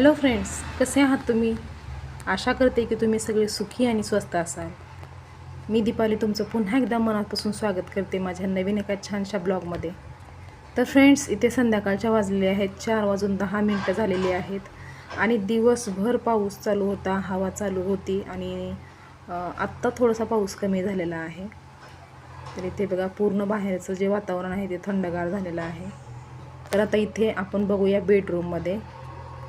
Hello friends कसे आहात तुम्ही? आशा करते की तुम्ही सगळे सुखी आणि स्वस्त असाल. मी दीपाली तुमचं पुन्हा एकदा मनापासून स्वागत करते माझ्या नवीन एका छानशा ब्लॉगमध्ये. तर फ्रेंड्स इथे संध्याकाळच्या वाजलेले आहेत चार वाजून दहा मिनटं झालेली आहेत आणि दिवसभर पाऊस चालू होता हवा चालू होती आणि आत्ता थोडासा पाऊस कमी झालेला आहे. तर इथे बघा पूर्ण बाहेरचं जे वातावरण आहे ते थंडगार झालेलं आहे. तर आता इथे आपण बघूया बेडरूममध्ये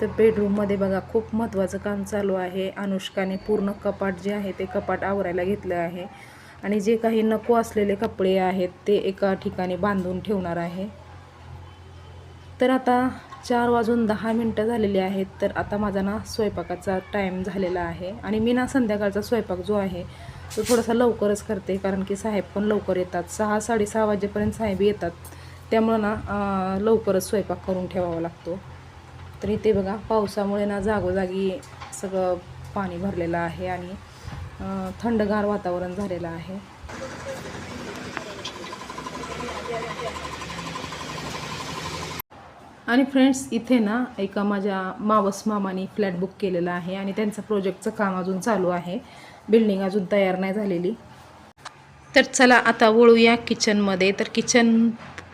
तर बेडरूममध्ये बघा खूप महत्त्वाचं काम चालू आहे. अनुष्काने पूर्ण कपाट जे आहे ते कपाट आवरायला घेतलं आहे. आणि जे काही नको असलेले कपडे आहेत ते एका ठिकाणी बांधून ठेवणार आहे. तर आता चार वाजून दहा मिनटं झालेली आहेत तर आता माझा ना स्वयंपाकाचा टाईम झालेला आहे. आणि मी ना संध्याकाळचा स्वयंपाक जो आहे तो थोडासा लवकरच करते. कारण की साहेब पण लवकर येतात. सहा साडेसहा वाजेपर्यंत साहेब येतात. त्यामुळं ना लवकरच स्वयंपाक करून ठेवावा लागतो. तर इथे बघा पावसामुळे ना जागोजागी सगळं पाणी भरलेलं आहे आणि थंडगार वातावरण झालेलं आहे. आणि फ्रेंड्स इथे ना एका माझ्या मावस मामाने फ्लॅट बुक केलेला आहे आणि त्यांचं प्रोजेक्टचं काम अजून चालू आहे. बिल्डिंग अजून तयार नाही झालेली. तर चला आता वळूया किचनमध्ये. तर किचन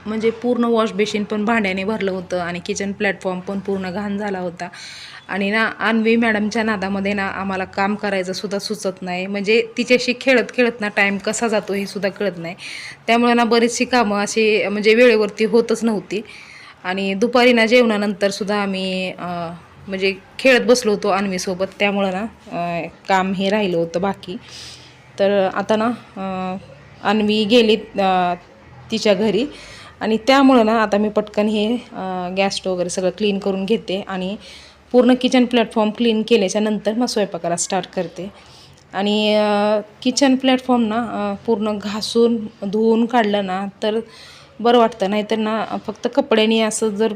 म्हणजे पूर्ण वॉश बेसिन पण भांड्याने भरलं होतं आणि किचन प्लॅटफॉर्म पण पूर्ण घाण झाला होता. आणि ना अन्वी मॅडमच्या नादामध्ये ना आम्हाला काम करायचं सुद्धा सुचत नाही. म्हणजे तिच्याशी खेळत खेळत ना टाईम कसा जातो हे सुद्धा कळत नाही. त्यामुळे ना बरीचशी कामं अशी म्हणजे वेळेवरती होतच नव्हती. आणि दुपारी ना जेवणानंतर सुद्धा आम्ही म्हणजे खेळत बसलो होतो अन्वीसोबत त्यामुळं ना काम हे राहिलं होतं बाकी. तर आता ना अन्वी गेली तिच्या घरी. आणि त्यामुळं ना आता मी पटकन हे गॅस स्टोव वगैरे सगळं क्लीन करून घेते आणि पूर्ण किचन प्लॅटफॉर्म क्लीन केल्याच्यानंतर मग स्वयंपाकाला स्टार्ट करते. आणि किचन प्लॅटफॉर्म ना पूर्ण घासून धुवून काढलं ना तर बरं वाटतं. नाहीतर ना फक्त कपड्याने असं जर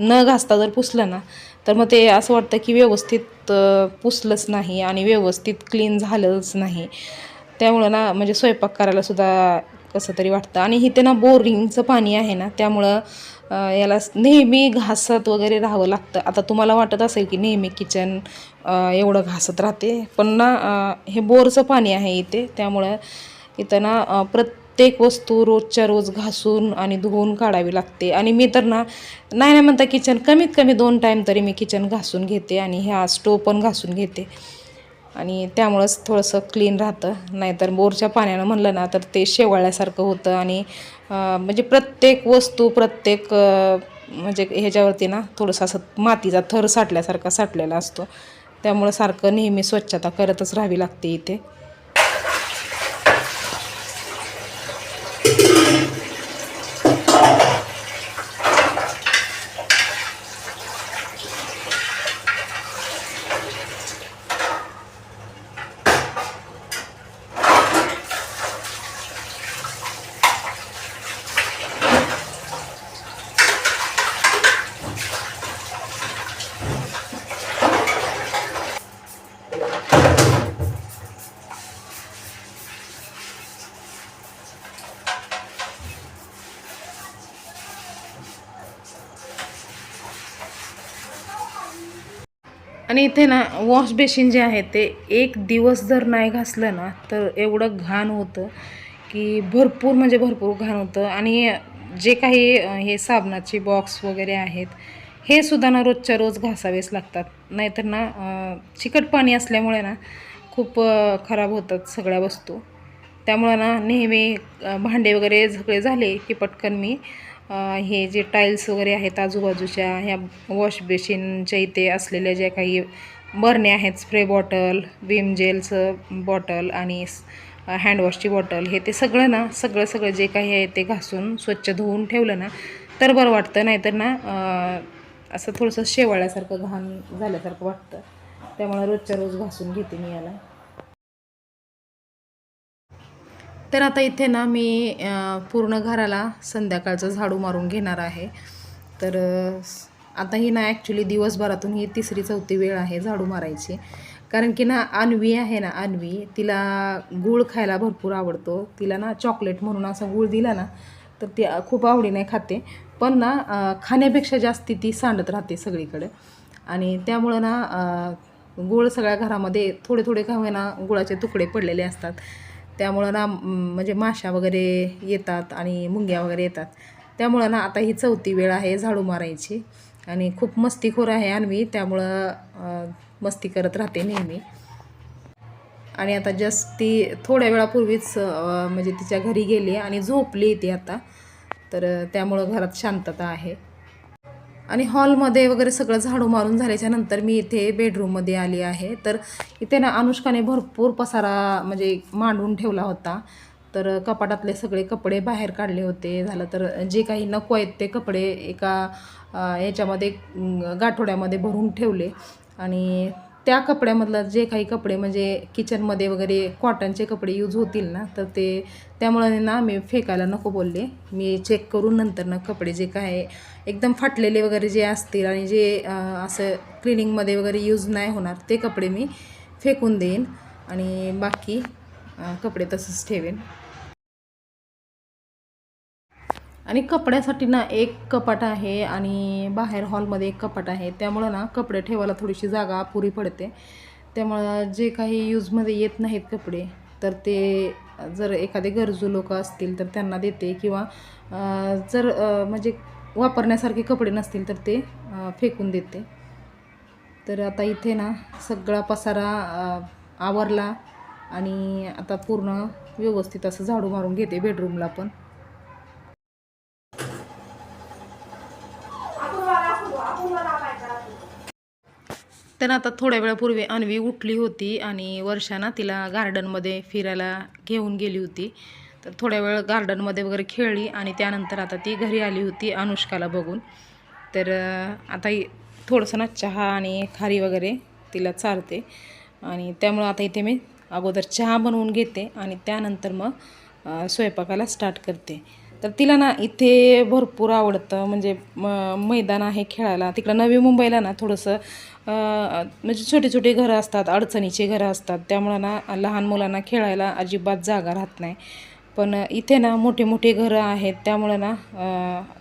न घासता जर पुसलं ना तर मग ते असं वाटतं की व्यवस्थित पुसलंच नाही आणि व्यवस्थित क्लीन झालंच नाही. त्यामुळं ना म्हणजे स्वयंपाक करायलासुद्धा कसं तरी वाटतं. आणि इथे ना बोरिंगचं पाणी आहे ना त्यामुळं याला नेहमी घासत वगैरे राहावं लागतं. आता तुम्हाला वाटत असेल की नेहमी किचन एवढं घासत राहते. पण ना हे बोरचं पाणी आहे इथे त्यामुळं इथं ना प्रत्येक वस्तू रोजच्या रोज घासून आणि धुवून काढावी लागते. आणि मी तर ना नाही नाही म्हणता किचन कमीत कमी दोन टाईम तरी मी किचन घासून घेते आणि ह्या स्टोव पण घासून घेते. आणि त्यामुळंच थोडंसं क्लीन राहतं. नाहीतर बोरच्या पाण्यानं म्हणलं ना तर ते शेवाळ्यासारखं होतं. आणि म्हणजे प्रत्येक वस्तू प्रत्येक म्हणजे ह्याच्यावरती ना थोडंसं असं मातीचा थर साठल्यासारखा साठलेला असतो. त्यामुळं सारखं नेहमी स्वच्छता करतच राहावी लागते इथे. आणि इथे ना वॉश बेसिन जे आहे ते एक दिवस जर नाही घासलं ना तर एवढं घाण होतं की भरपूर म्हणजे भरपूर घाण होतं. आणि जे काही हे साबणाचे बॉक्स वगैरे आहेत हे सुद्धा ना रोजच्या रोज घासावेच लागतात. नाहीतर ना चिकट पाणी असल्यामुळे ना खूप खराब होतात सगळ्या वस्तू. त्यामुळं ना नेहमी भांडे वगैरे झगळे झाले की पटकन मी हे जे टाईल्स वगैरे आहेत आजूबाजूच्या ह्या वॉश बेसिनच्या इथे असलेल्या ज्या काही बरणे आहेत स्प्रे बॉटल विम जेलचं बॉटल आणि हँडवॉशची बॉटल हे ते सगळं ना सगळं सगळं जे काही आहे ते घासून स्वच्छ धुवून ठेवलं ना तर बरं वाटतं. नाहीतर ना असं थोडंसं शेवाळ्यासारखं घाण झाल्यासारखं वाटतं. त्यामुळे रोजच्या रोज घासून घेते मी याला. तर आता इथे ना मी पूर्ण घराला संध्याकाळचं झाडू मारून घेणार आहे. तर आता ही ना ॲक्च्युली दिवसभरातून ही तिसरी चौथी वेळ आहे झाडू मारायची. कारण की ना अन्वी आहे ना अन्वी तिला गूळ खायला भरपूर आवडतो. तिला ना चॉकलेट म्हणून असा गूळ दिला ना तर ती खूप आवडीने खाते. पण ना खाण्यापेक्षा जास्ती ती सांडत राहते सगळीकडे. आणि त्यामुळं ना गूळ सगळ्या घरामध्ये थोडे थोडे का होईना गुळाचे तुकडे पडलेले असतात. त्यामुळं ना म्हणजे माशा वगैरे येतात आणि मुंग्या वगैरे येतात. त्यामुळं ना आता ही चौथी वेळ आहे झाडू मारायची. आणि खूप मस्तीखोर आहे आणवी त्यामुळं मस्ती करत राहते नेहमी. आणि आता जस्ट ती थोड्या वेळापूर्वीच म्हणजे तिच्या घरी गेली आणि झोपली ती आता. तर त्यामुळं घरात शांतता आहे. आणि हॉलमध्ये वगैरे सगळं झाडू मारून झाल्याच्यानंतर मी इथे बेडरूममध्ये आली आहे. तर इथे ना अनुष्काने भरपूर पसारा म्हणजे मांडून ठेवला होता. तर कपाटातले सगळे कपडे बाहेर काढले होते. झालं तर जे काही नको आहेत ते कपडे एका याच्यामध्ये गाठोड्यामध्ये भरून ठेवले. आणि त्या कपड्यामधलं जे काही कपडे म्हणजे किचनमध्ये वगैरे कॉटनचे कपडे यूज होतील ना तर ते त्यामुळे ना मी फेकायला नको बोलले. मी चेक करून नंतर ना कपडे जे काय एकदम फाटलेले वगैरे जे असतील आणि जे असं क्लिनिंगमध्ये वगैरे यूज नाही होणार ते कपडे मी फेकून देईन आणि बाकी कपडे तसंच ठेवेन. आणि कपड्यासाठी ना एक कपाट आहे आणि बाहेर हॉलमध्ये एक कपाट आहे. त्यामुळं ना कपडे ठेवायला थोडीशी जागा पुरी पडते. त्यामुळं जे काही यूजमध्ये येत नाहीत कपडे तर ते जर एखादे गरजू लोक असतील तर त्यांना देते किंवा जर म्हणजे वापरण्यासारखे कपडे नसतील तर ते फेकून देते. तर आता इथे ना सगळा पसारा आवरला आणि आता पूर्ण व्यवस्थित असं झाडू मारून घेते बेडरूमला पण. तर आता थोड्या वेळापूर्वी अन्वी उठली होती आणि वर्षाना तिला गार्डनमध्ये फिरायला घेऊन गेली होती. तर थोड्या वेळ गार्डनमध्ये वगैरे खेळली आणि त्यानंतर आता ती घरी आली होती अनुष्काला बघून. तर आता थोडंसं ना चहा आणि खारी वगैरे तिला चालते आणि त्यामुळं आता इथे मी अगोदर चहा बनवून घेते आणि त्यानंतर मग स्वयंपाकाला स्टार्ट करते. तर तिला ना इथे भरपूर आवडतं. म्हणजे म मैदान आहे खेळायला. तिकडं नवी मुंबईला ना थोडंसं म्हणजे छोटे छोटे घरं असतात अडचणीचे घरं असतात. त्यामुळं ना लहान मुलांना खेळायला अजिबात जागा राहत नाही. पण इथे ना मोठे मोठे घरं आहेत. त्यामुळं ना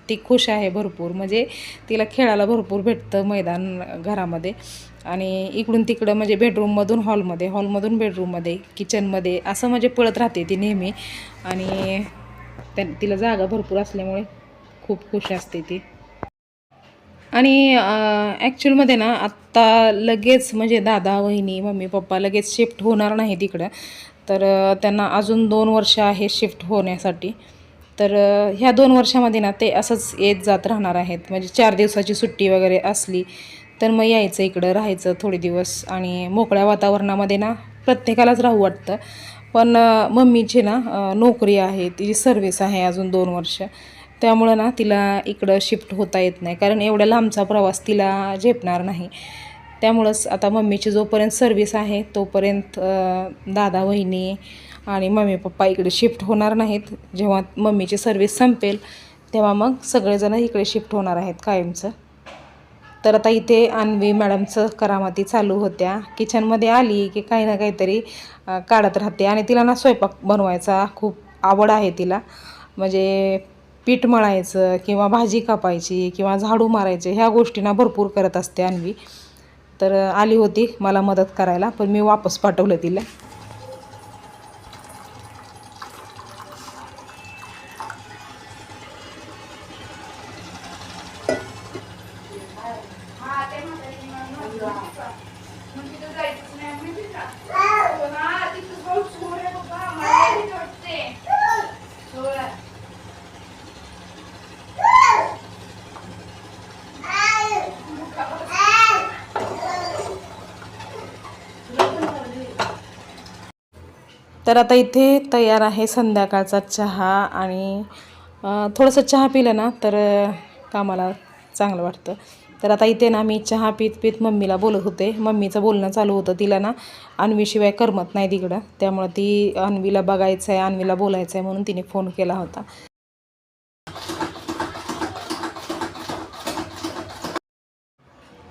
ती खुश आहे भरपूर. म्हणजे तिला खेळायला भरपूर भेटतं मैदान घरामध्ये. आणि इकडून तिकडं म्हणजे बेडरूममधून हॉलमध्ये हॉलमधून बेडरूममध्ये किचनमध्ये असं म्हणजे पळत राहते ती नेहमी. आणि त्या तिला जागा भरपूर असल्यामुळे खूप खुश असते ती. आणि ॲक्च्युअलमध्ये ना आत्ता लगेच म्हणजे दादा वहिनी मम्मी पप्पा लगेच शिफ्ट होणार नाही तिकडं. तर त्यांना अजून दोन वर्ष आहे शिफ्ट होण्यासाठी. तर ह्या दोन वर्षामध्ये ना ते असंच येत जात राहणार आहेत. म्हणजे चार दिवसाची सुट्टी वगैरे असली तर मग यायचं इकडं राहायचं थोडे दिवस आणि मोकळ्या वातावरणामध्ये ना प्रत्येकालाच राहू वाटतं. पण मम्मीची ना नोकरी आहे तिची सर्व्हिस आहे अजून दोन वर्ष. त्यामुळं ना तिला इकडं शिफ्ट होता येत नाही. कारण एवढ्या लांबचा प्रवास तिला झेपणार नाही. त्यामुळंच आता मम्मीची जोपर्यंत सर्विस आहे तोपर्यंत दादा वहिनी आणि मम्मी पप्पा इकडे शिफ्ट होणार नाहीत. जेव्हा मम्मीची सर्विस संपेल तेव्हा मग सगळेजण इकडे शिफ्ट होणार आहेत कायमचं. तर आता इथे अन्वी मॅडमचं करामाती चालू होत्या. किचनमध्ये आली की काही ना काहीतरी काढत राहते. आणि तिला ना स्वयंपाक बनवायचा खूप आवड आहे तिला. म्हणजे पीठ मळायचं किंवा भाजी कापायची किंवा झाडू मारायचे ह्या गोष्टींना भरपूर करत असते अन्वी. तर आली होती मला मदत करायला पण मी वापस पाठवलं तिला. तर आता इथे तयार आहे संध्याकाळचा चहा आणि थोडंसं चहा पिलं ना तर कामाला चांगलं वाटतं. तर आता इथे ना मी चहा पीत पीत मम्मीला बोलत होते. मम्मीचं बोलणं चालू होतं तिला ना अन्वीशिवाय करमत नाही तिकडं. त्यामुळं ती अन्वीला बघायचं आहे अन्वीला बोलायचं आहे म्हणून तिने फोन केला होता.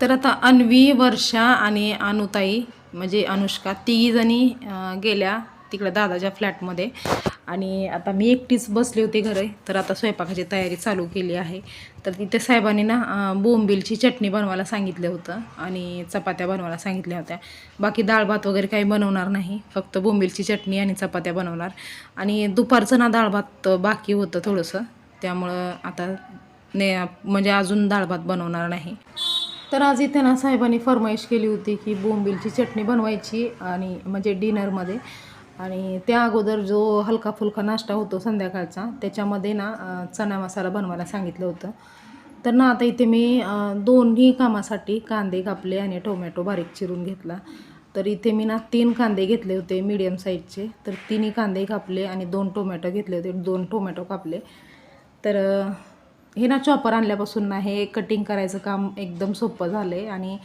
तर आता अन्वी वर्षा आणि अनुताई म्हणजे अनुष्का तिघी जणी गेल्या. तिकडं दादाच्या फ्लॅटमध्ये. आणि आता मी एकटीच बसले होते घरी तर आता स्वयंपाकाची तयारी चालू केली आहे. तर तिथे साहेबांनी ना बोंबिलची बोंबीलची चटणी बनवायला सांगितलं होतं आणि चपात्या बनवायला सांगितल्या होत्या. बाकी डाळ भात वगैरे काही बनवणार नाही फक्त बोंबीलची चटणी आणि चपात्या बनवणार. आणि दुपारचं ना डाळ भात बाकी होतं थोडंसं त्यामुळं आता ने म्हणजे अजून डाळ भात बनवणार नाही. तर आज इथे ना साहेबांनी फरमाईश केली होती की बोंबीलची चटणी बनवायची आणि म्हणजे डिनरमध्ये. आणि त्या अगोदर जो हलका फुलका नाश्ता होतो संध्याकाळचा त्याच्यामध्ये ना चणा मसाला बनवायला सांगितलं होतं. तर ना आता इथे मी दोन्ही कामासाठी कांदे कापले आणि टोमॅटो बारीक चिरून घेतला. तर इथे मी ना तीन कांदे घेतले होते मीडियम साईजचे तर तिन्ही कांदे कापले आणि दोन टोमॅटो घेतले होते. दोन टोमॅटो कापले. तर हे ना चॉपर आणल्यापासून ना हे कटिंग करायचं काम एकदम सोपं झालं आहे आणि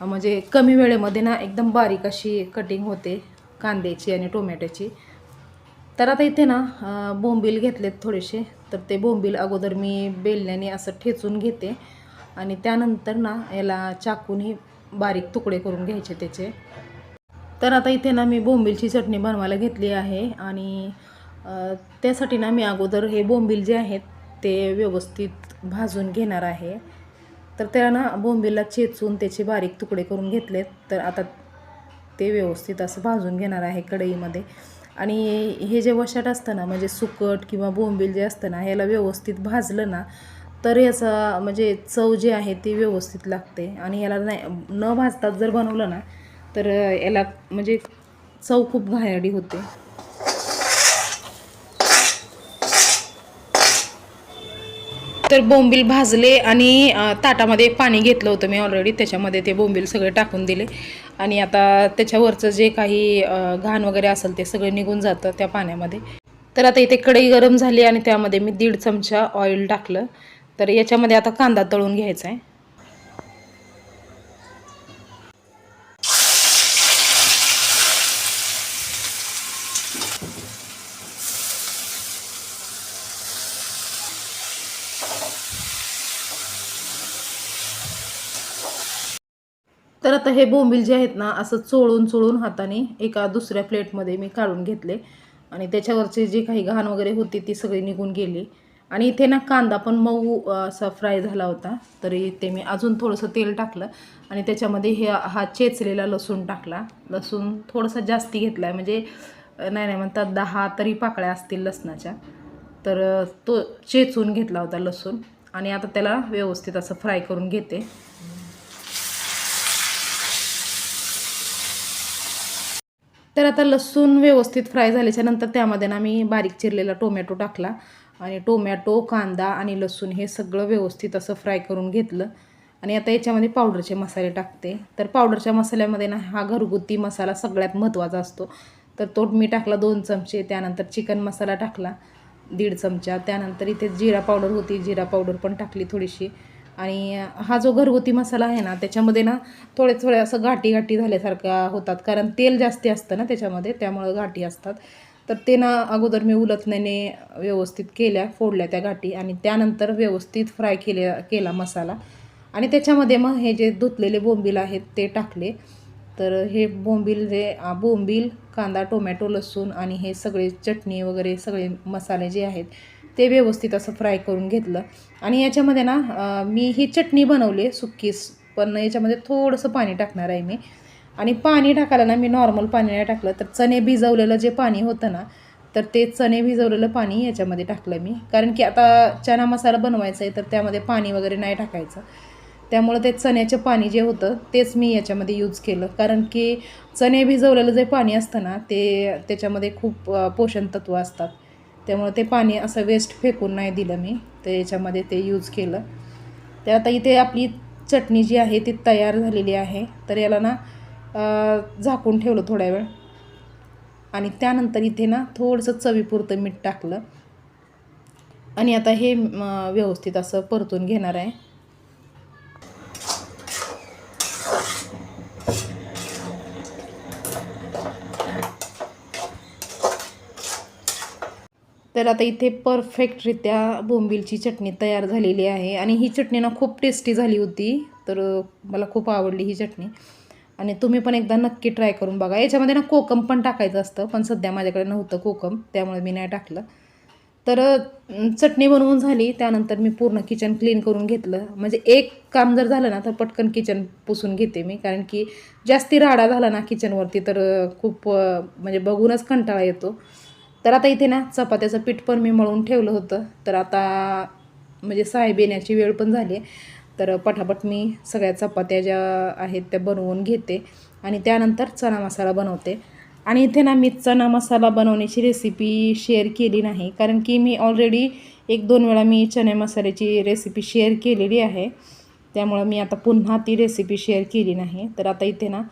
म्हणजे कमी वेळेमध्ये ना एकदम बारीक अशी कटिंग होते. कांद्याची आणि टोमॅटोची. तर आता इथे ना बोंबील घेतलेत थोडेसे. तर ते बोंबील अगोदर मी बेलण्याने असं ठेचून घेते. आणि त्यानंतर ना याला चाकूनही बारीक तुकडे करून घ्यायचे त्याचे. तर आता इथे ना मी बोंबीलची चटणी बनवायला घेतली आहे. आणि त्यासाठी ना मी अगोदर हे बोंबील जे आहेत ते व्यवस्थित भाजून घेणार आहे. तर त्याला ना बोंबीलला चेचून त्याचे बारीक तुकडे करून घेतलेत. तर आता ते व्यवस्थित असं भाजून घेणार आहे कढईमध्ये. आणि हे जे वशाट असतं ना म्हणजे सुकट किंवा बोंबील जे असतं ना ह्याला व्यवस्थित भाजलं ना तर याचा म्हणजे चव जी आहे ती व्यवस्थित लागते. आणि याला नाही न भाजतात जर बनवलं ना तर याला म्हणजे चव खूप घायाडी होते. तर बोंबील भाजले आणि ताटामध्ये पाणी घेतलं होतं मी ऑलरेडी त्याच्यामध्ये ते बोंबील सगळे टाकून दिले. आणि आता त्याच्यावरचं जे काही घाण वगैरे असेल ते सगळं निघून जातं त्या पाण्यामध्ये. तर आता इथे कढई गरम झाली आणि त्यामध्ये मी दीड चमचा ऑइल टाकलं. तर याच्यामध्ये आता कांदा तळून घ्यायचा आहे तर आता हे बोंबील जे आहेत ना असं चोळून चोळून हाताने एका दुसऱ्या प्लेटमध्ये मी काढून घेतले. आणि त्याच्यावरचे जे काही घाण वगैरे होती ती सगळी निघून गेली. आणि इथे ना कांदा पण मऊ असा फ्राय झाला होता. तरी इथे मी अजून थोडंसं तेल टाकलं. आणि त्याच्यामध्ये हे हा चेचलेला लसूण टाकला. लसूण थोडासा जास्ती घेतला आहे म्हणजे नाही नाही म्हणतात दहा तरी पाकळ्या असतील लसणाच्या. तर तो चेचून घेतला होता लसूण. आणि आता त्याला व्यवस्थित असं फ्राय करून घेते. तर आता लसूण व्यवस्थित फ्राय झाल्याच्यानंतर त्यामध्ये ना मी बारीक चिरलेला टोमॅटो टाकला आणि टोमॅटो कांदा आणि लसूण हे सगळं व्यवस्थित असं फ्राय करून घेतलं. आणि आता याच्यामध्ये पावडरचे मसाले टाकते. तर पावडरच्या मसाल्यामध्ये ना हा घरगुती मसाला सगळ्यात महत्त्वाचा असतो. तर तो मी टाकला दोन चमचे त्यानंतर चिकन मसाला टाकला दीड चमचा त्यानंतर इथे जिरा पावडर होती जिरा पावडर पण टाकली थोडीशी. आणि हा जो घरगुती मसाला आहे ना त्याच्यामध्ये ना थोडे थोडे असं गाठी गाठी झाल्यासारखा होतात. कारण तेल जास्ती असतं ना त्याच्यामध्ये त्यामुळं गाठी असतात. तर ते ना अगोदर मी उलथण्याने व्यवस्थित केल्या फोडल्या त्या गाठी आणि त्यानंतर व्यवस्थित फ्राय केल्या केला मसाला. आणि त्याच्यामध्ये मग हे जे धुतलेले बोंबील आहेत ते टाकले. तर हे बोंबील जे बोंबील कांदा टोमॅटो लसूण आणि हे सगळे चटणी वगैरे सगळे मसाले जे आहेत ते व्यवस्थित असं फ्राय करून घेतलं. आणि याच्यामध्ये ना मी ही चटणी बनवली सुक्कीस. पण याच्यामध्ये थोडंसं पाणी टाकणार आहे मी. आणि पाणी टाकायला ना मी नॉर्मल पाणी नाही टाकलं. तर चणे भिजवलेलं जे पाणी होतं ना तर ते चणे भिजवलेलं पाणी याच्यामध्ये टाकलं मी. कारण की आता चना मसाला बनवायचा आहे तर त्यामध्ये पाणी वगैरे नाही टाकायचं. त्यामुळं ते चण्याचं पाणी जे होतं तेच मी याच्यामध्ये यूज केलं. कारण की चणे भिजवलेलं जे पाणी असतं ना ते त्याच्यामध्ये खूप पोषण तत्त्व असतात. त्यामुळं ते पाणी असं वेस्ट फेकून नाही दिलं मी. तर याच्यामध्ये ते यूज केलं. तर आता इथे आपली चटणी जी आहे ती तयार झालेली आहे. तर याला ना झाकून ठेवलं थोड्या वेळ. आणि त्यानंतर इथे ना थोडंसं चवीपुरतं मीठ टाकलं. आणि आता हे व्यवस्थित असं परतून घेणार आहे. तर आता इथे परफेक्टरित्या बोंबीलची चटणी तयार झालेली आहे. आणि ही चटणी ना खूप टेस्टी झाली होती. तर मला खूप आवडली ही चटणी. आणि तुम्ही पण एकदा नक्की ट्राय करून बघा. याच्यामध्ये ना कोकम पण टाकायचं असतं पण सध्या माझ्याकडे नव्हतं कोकम त्यामुळे मी नाही टाकलं. तर चटणी बनवून झाली. त्यानंतर मी पूर्ण किचन क्लीन करून घेतलं. म्हणजे एक काम जर झालं ना तर पटकन किचन पुसून घेते मी. कारण की जास्ती राडा झाला ना किचनवरती तर खूप म्हणजे बघूनच कंटाळा येतो. तर आता इथे ना चपात्याचं पीठ पण मी मळून ठेवलं होतं. तर आता म्हणजे साहेब येण्याची वेळ पण झाली आहे. तर पटापट मी सगळ्या चपात्या ज्या आहेत त्या बनवून घेते आणि त्यानंतर चणा मसाला बनवते. आणि इथे ना मी चणा मसाला बनवण्याची रेसिपी शेअर केली नाही कारण की मी ऑलरेडी एक दोन वेळा मी चणे मसाल्याची रेसिपी शेअर केलेली आहे. त्यामुळं मी आता पुन्हा ती रेसिपी शेअर केली नाही. तर आता इथे ना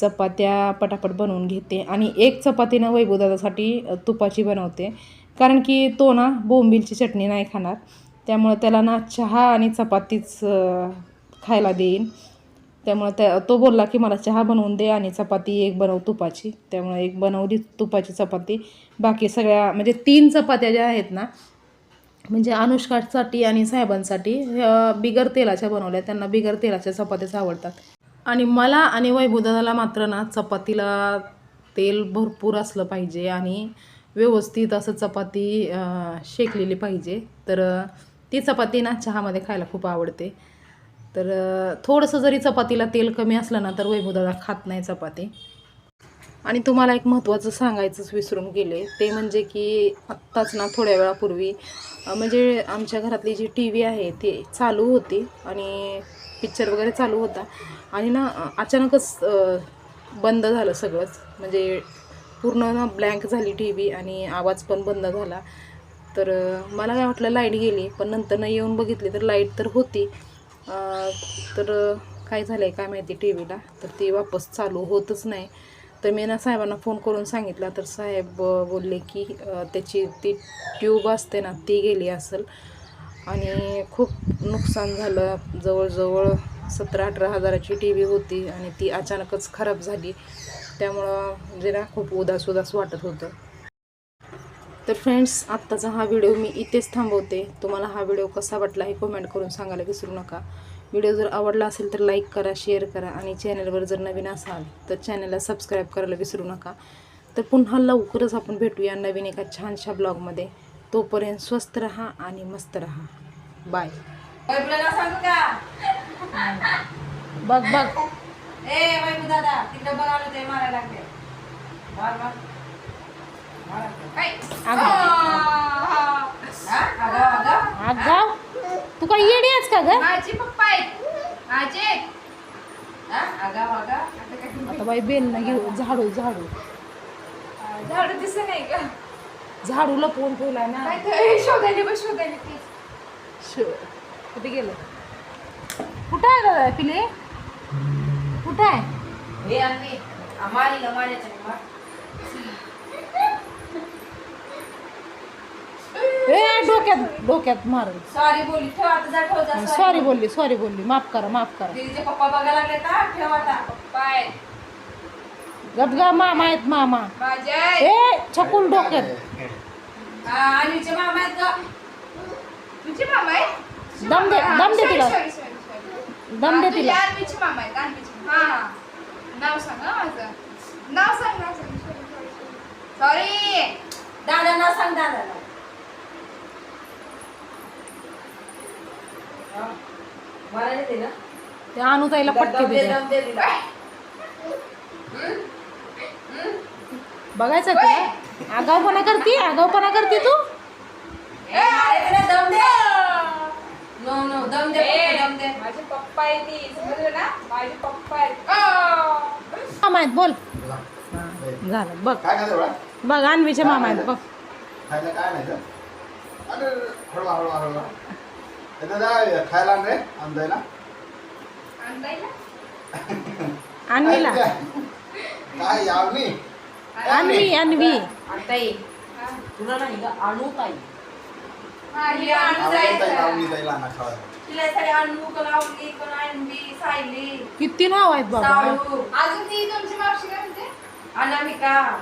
चपात्या पटापट बनवून घेते आणि एक चपाती ना वैभवदादासाठी तुपाची बनवते. कारण की तो ना बोंबिलची चटणी नाही खाणार. त्यामुळं त्याला ना चहा आणि चपातीच खायला देईन. त्यामुळं त्या तो बोलला की मला चहा बनवून दे आणि चपाती एक बनव तुपाची. त्यामुळे एक बनवली तुपाची चपाती. बाकी सगळ्या म्हणजे तीन चपात्या ज्या आहेत ना म्हणजे अनुष्कासाठी आणि साहेबांसाठी बिगर तेलाच्या बनवल्या. त्यांना बिगर तेलाच्या चपात्याच आवडतात. आणि मला आणि वैभवदादाला मात्र ना चपातीला तेल भरपूर असलं पाहिजे आणि व्यवस्थित असं चपाती शेकलेली पाहिजे. तर ती चपाती ना चहामध्ये खायला खूप आवडते. तर थोडंसं जरी चपातीला तेल कमी असलं ना तर वैभवदादा खात नाही चपाती. आणि तुम्हाला एक महत्त्वाचं सांगायचंच विसरून गेले. ते म्हणजे की आत्ताच ना थोड्या वेळापूर्वी म्हणजे आमच्या घरातली जी टी व्ही आहे ती चालू होती. आणि पिक्चर वगैरे चालू होता. आणि ना अचानकच बंद झालं सगळंच. म्हणजे पूर्ण ना ब्लँक झाली टी व्ही आणि आवाज पण बंद झाला. तर मला काय वाटलं लाइट गेली पण नंतर येऊन बघितली तर लाइट तर होती. तर काय झालं आहे काय माहिती टी व्हीला? तर ती वापस चालू होतच नाही. तर मी ना साहेबांना फोन करून सांगितला तर साहेब बोलले की त्याची ती ट्यूब असते ना ती गेली असेल. आणि खूप नुकसान झालं. जवळजवळ सतरा अठरा हजाराची टी व्ही होती आणि ती अचानकच खराब झाली. त्यामुळं म्हणजे ना खूप उदास उदास वाटत होतं. तर फ्रेंड्स आत्ताचा हा व्हिडिओ मी इथेच थांबवते. तुम्हाला हा व्हिडिओ कसा वाटला हे कमेंट करून सांगायला विसरू नका. व्हिडिओ जर आवडला असेल तर लाईक करा शेअर करा आणि चॅनलवर जर नवीन असाल तर चॅनलला सबस्क्राईब करायला विसरू नका. तर पुन्हा लवकरच आपण भेटूया नवीन एका छानशा ब्लॉगमध्ये तोपर्यंत स्वस्त राहा आणि मस्त राहा बाय वैभवला सांगू का बघ बघ ए दादा तिकडे बघावलं ते मारायला लागले मार मार मार. काय? अगं. हा? अगं, अगं. आगाव तू काय येडी आहेस का ग माझी पप्पा. हा? आता बाई बेल ना घेऊ झाडू झाडू झाडू दिसत नाही का झाडू लपवून ठेवलाय ना. काय ते शोधायला बस शोधायला ते श- कुठे गेलं? कुठं आहे दादा पिले? कुठं आहे? हे ए डोक्यात डोक्यात मार. सॉरी बोली ठेव आता जा ठेव जा सॉरी बोलली. सॉरी बोलली. माफ करा माफ करा. दीदीचे पप्पा बघायला लागले का ठेव आता. पप्पा आहेत गपगा मामा आहेत मामा. माझे. ए छकुल डोक्यात. हा, आणीचे मामा आहेत का तुझे मामा आहेत? तुझे दम दे- मामा? दम दे Sorry, तिला. sorry, sorry, sorry. दम दे हा, तुझे तिला. आणीचे मामा आहेत आणीचे हा हा. नाव सांग हा माझं. नाव सांग नाव सांग. सॉरी दादा नाव सांग दादा मला नाही दिलं ते अनुताईला पटके दम दे. दिले दम दे दिला बघायचं तुला? आगावपणा करती? आगावपणा करते तू? ए, अरे त्याला दम दे. नो नो दम दे पप्पा, दम दे. माझे पप्पा आहे ती. समजलं ना? माझे पप्पा आहेत मामा आहेत बोल. झालं बघ? बघ अन्वीचे मामा आहेत बघ. खायला आण रे अंदायला अन्वीला काय यावनी अन्वी ताई तुला नाही का आणू ताई किती नाव आहेत बाबा? साऊ अजून ती तुमची मावशी काय म्हणते अनामिका.